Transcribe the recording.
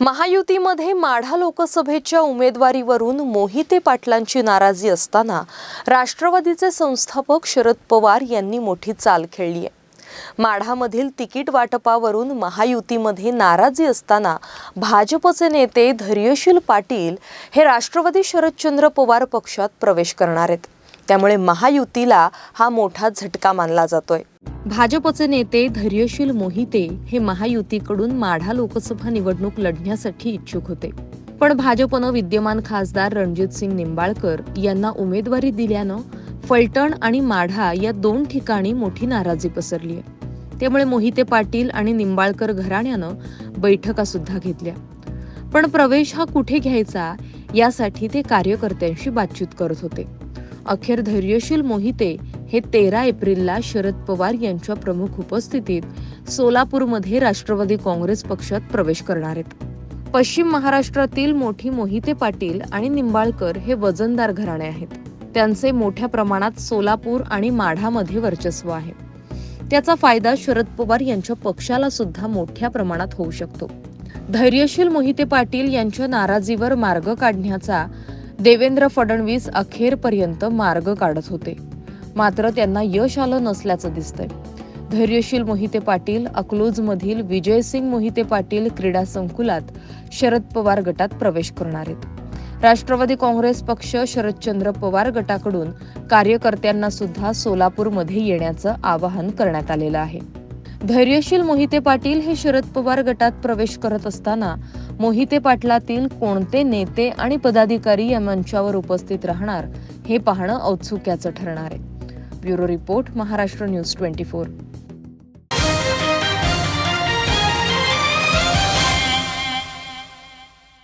महायुतीमध्ये माढा लोकसभेच्या उमेदवारीवरून मोहिते पाटलांची नाराजी असताना राष्ट्रवादीचे संस्थापक शरद पवार यांनी मोठी चाल खेळली आहे. माढामधील तिकीट वाटपावरून महायुतीमध्ये नाराजी असताना भाजपचे नेते धैर्यशील पाटील हे राष्ट्रवादी शरदचंद्र पवार पक्षात प्रवेश करणार आहेत. त्यामुळे महायुतीला हा मोठा झटका मानला जातोय. भाजपचे नेते धैर्यशील मोहिते हे महायुतीकडून माढा लोकसभा निवडणूक लढण्यासाठी इच्छुक होते. पण भाजपनं विद्यमान खासदार रणजितसिंग निंबाळकर यांना उमेदवारी दिल्यानं फलटण आणि माढा या दोन ठिकाणी मोठी नाराजी पसरली आहे. त्यामुळे मोहिते पाटील आणि निंबाळकर घराण्यानं बैठका सुद्धा घेतल्या. पण प्रवेश हा कुठे घ्यायचा यासाठी ते कार्यकर्त्यांशी बातचीत करत होते. अखेर धैर्यशील मोहिते हे तेरा एप्रिलला शरद पवार यांच्या प्रमुख उपस्थितीत सोलापूरमध्ये राष्ट्रवादी काँग्रेस पक्षात प्रवेश करणार आहेत. पश्चिम महाराष्ट्रातील मोठी मोहिते पाटील आणि निंबाळकर हे वजनदार घराणे आहेत. त्यांचे मोठ्या प्रमाणात सोलापूर आणि माढामध्ये वर्चस्व आहे. त्याचा फायदा शरद पवार यांच्या पक्षाला सुद्धा मोठ्या प्रमाणात होऊ शकतो. धैर्यशील मोहिते पाटील यांच्या नाराजीवर मार्ग काढण्याचा देवेंद्र फडणवीस अखेरपर्यंत मार्ग काढत होते. मात्र त्यांना यश आलं नसल्याचं दिसतंय. धैर्यशील मोहिते पाटील अकलूजमधील विजयसिंग मोहिते पाटील क्रीडा संकुलात शरद पवार गटात प्रवेश करणार आहेत. राष्ट्रवादी काँग्रेस पक्ष शरदचंद्र पवार गटाकडून कार्यकर्त्यांना सुद्धा सोलापूरमध्ये येण्याचं आवाहन करण्यात आलेलं आहे. धैर्यशील मोहिते पाटील हे शरद पवार गटात प्रवेश करत असताना मोहिते पाटलातील कोणते नेते आणि पदाधिकारी या मंचावर उपस्थित राहणार हे पाहणं औत्सुक्याचं ठरणार आहे. Bureau report Maharashtra news twenty four.